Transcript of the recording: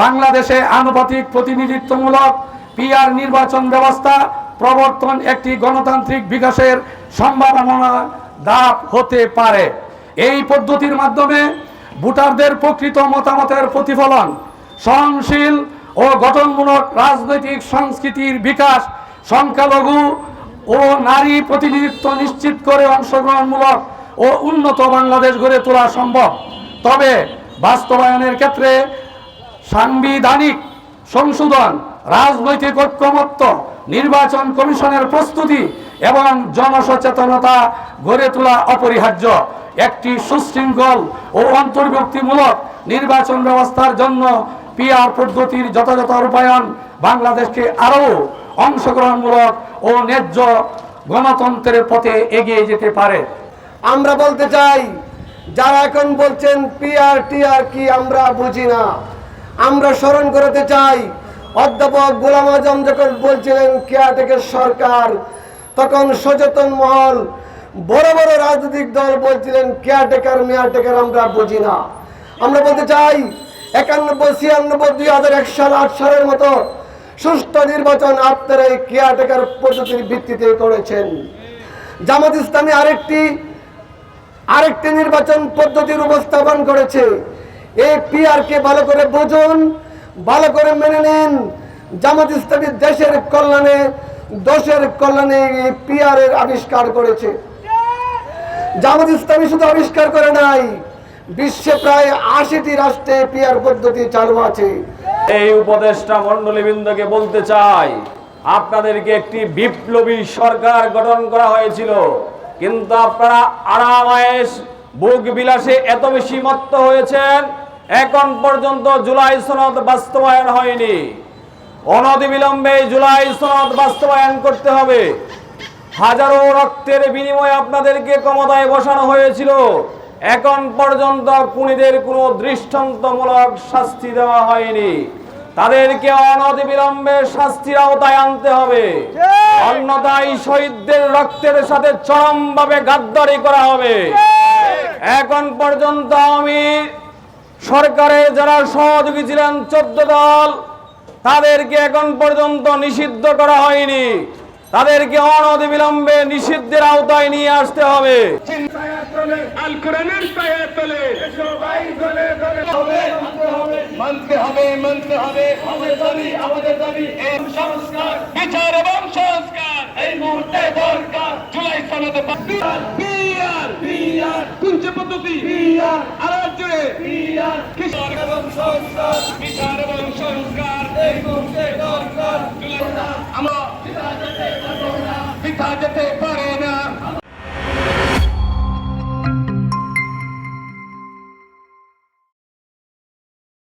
বাংলাদেশে আনুপাতিক প্রতিনিধিত্বমূলক পিআর নির্বাচন ব্যবস্থা প্রবর্তন একটি গণতান্ত্রিক বিকাশের সম্ভাবনা দাপ হতে পারে। এই পদ্ধতির মাধ্যমে ভোটারদের প্রকৃত মতামতের প্রতিফলন, সহনশীল ও গঠনমূলক রাজনৈতিক সংস্কৃতির বিকাশ, সংখ্যালঘু ও নারী প্রতিনিধিত্ব নিশ্চিত করে অংশগ্রহণমূলক ও উন্নত বাংলাদেশ গড়ে তোলা সম্ভব। তবে বাস্তবায়নের ক্ষেত্রে সাংবিধানিক সংশোধন, রাজনৈতিক ঐক্যমত্য, নির্বাচন কমিশনের প্রস্তুতি এবং জনসচেতনতা গড়ে তোলা অপরিহার্য। একটি সুশৃঙ্খল ও অন্তর্ভুক্তিমূলক নির্বাচন ব্যবস্থার জন্য পিআর পদ্ধতির যথাযথ রূপায়ণ বাংলাদেশকে আরও অংশগ্রহণমূলক ও ন্যায্য গণতন্ত্রের পথে এগিয়ে যেতে পারে। আমরা বলতে চাই যারা এখন বলছেন পিআর, টিআর কি আমরা বুঝি না। আমরা স্মরণ করতে চাই, অধ্যাপক গোলাম আজম যখন বলছিলেন কেয়ারটেকের সরকার, তখন সচেতন মহল, বড় বড় রাজনৈতিক দল বলছিলেন কেয়ারটেকার, মেয়ারটেকার আমরা বুঝি না। আমরা বলতে চাই, একানব্বই, ছিয়ানব্বই, দুই হাজার এক সাল, আট সালের মতো সুষ্ঠু নির্বাচন আপনারা এই কেয়ারটেকার পদ্ধতির ভিত্তিতে করেছেন। জামাত ইসলামী আরেকটি আরেকটি নির্বাচন পদ্ধতির উপস্থাপন করেছে। এই পিআর কে ভালো করে বুঝুন, ভালো করে মেনে নিন। জামাত ইসলামী দেশের কল্যাণে, দোষের কল্যাণে এই পিআর এর আবিষ্কার করেছে। জামাত ইসলামী শুধু আবিষ্কার করে নাই, বিশ্বে প্রায় আশিটি রাষ্ট্রে পিআর পদ্ধতি চালু আছে। এই উপদেষ্টা মন্ডলীবৃন্দকে বলতে চাই, আপনাদেরকে একটি বিপ্লবী সরকার গঠন করা হয়েছিল। কিন্তু আপনারা আরামায়েশ বুক বিলাসে এত বেশি মত্ত হয়েছেন, এখন পর্যন্ত জুলাই সনদ বাস্তবায়ন হয়নি। অনতিবিলম্বে জুলাই সনদ বাস্তবায়ন করতে হবে। হাজারো রক্তের বিনিময়ে আপনাদেরকে ক্ষমতায় বসানো হয়েছিল। এখন পর্যন্ত খুনিদের কোনো দৃষ্টান্তমূলক শাস্তি দেওয়া হয়নি। তাদেরকে অনতিবিলম্বে শাস্তির আওতায় আনতে হবে। অন্যথায় শহীদদের রক্তের সাথে চরমভাবে গাদ্দারি করা হবে। এখন পর্যন্ত আমি সরকারের যারা সহযোগী ছিলেন চোদ্দ দল তাদেরকে এখন পর্যন্ত নিষিদ্ধ করা হয়নি। তাদেরকে অনতিবিলম্বে নিষিদ্ধের আওতায় নিয়ে আসতে হবে। আল কোরআনের ছায়া তলে মানতে হবে মানতে হবে। আমাদের দাবি আমাদের দাবি। এই সংস্কার। বিচার এবং সংস্কার। এই মুহূর্তে দরকার। জুলাই সনদে বিআর বিআর বিআর কুঞ্চ পদ্ধতি। বিআর আর জুড়ে বিচার এবং সংস্কার। বিচার এবং সংস্কার। এই মুহূর্তে দরকার।